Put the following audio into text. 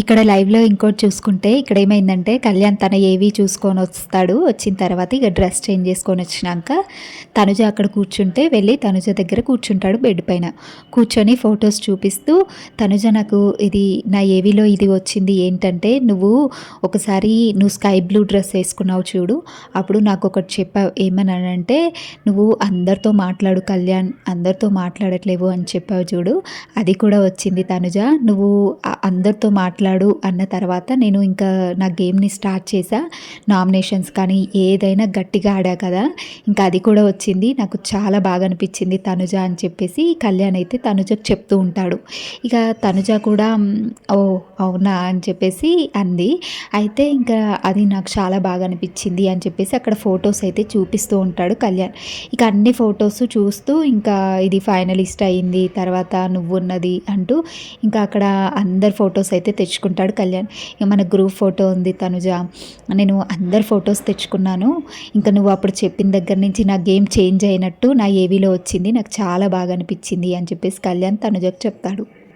ఇక్కడ లైవ్లో ఇంకోటి చూసుకుంటే ఇక్కడ ఏమైందంటే కళ్యాణ్ తన ఏవి చూసుకొని వస్తాడు. వచ్చిన తర్వాత ఇక డ్రెస్ చేంజ్ చేసుకొని వచ్చినాక తనుజ అక్కడ కూర్చుంటే వెళ్ళి తనుజ దగ్గర కూర్చుంటాడు బెడ్ పైన. కూర్చొని ఫొటోస్ చూపిస్తూ తనుజ నాకు ఇది నా ఏవిలో ఇది వచ్చింది ఏంటంటే నువ్వు ఒకసారి నువ్వు స్కై బ్లూ డ్రెస్ వేసుకున్నావు చూడు. అప్పుడు నాకు ఒకటి చెప్పావు ఏమన్నానంటే నువ్వు అందరితో మాట్లాడు కళ్యాణ్ అందరితో మాట్లాడట్లేవు అని చెప్పావు చూడు. అది కూడా వచ్చింది తనుజ. నువ్వు అందరితో మాట్లా మాట్లాడు అన్న తర్వాత నేను ఇంకా నా గేమ్ని స్టార్ట్ చేసా నామినేషన్స్ కానీ ఏదైనా గట్టిగా ఆడా కదా. ఇంకా అది కూడా వచ్చింది. నాకు చాలా బాగా అనిపించింది తనుజ అని చెప్పేసి కళ్యాణ్ అయితే తనుజకు చెప్తూ ఉంటాడు. ఇక తనుజ కూడా ఓ అవునా? అని చెప్పేసి అంది. అయితే ఇంకా అది నాకు చాలా బాగా అనిపించింది అని చెప్పేసి అక్కడ ఫొటోస్ అయితే చూపిస్తూ ఉంటాడు కళ్యాణ్. ఇక అన్ని ఫొటోస్ చూస్తూ ఇంకా ఇది ఫైనలిస్ట్ అయింది తర్వాత నువ్వున్నది అంటూ ఇంకా అక్కడ అందరు ఫొటోస్ అయితే తెచ్చు తెచ్చుకుంటాడు కళ్యాణ్. ఇక మన గ్రూప్ ఫోటో ఉంది తనుజ. నేను అందరు ఫొటోస్ తెచ్చుకున్నాను. ఇంకా నువ్వు అప్పుడు చెప్పిన దగ్గర నుంచి నా గేమ్ చేంజ్ అయినట్టు నా ఏవీలో వచ్చింది. నాకు చాలా బాగా అనిపించింది అని చెప్పేసి కళ్యాణ్ తనుజకు చెప్తాడు.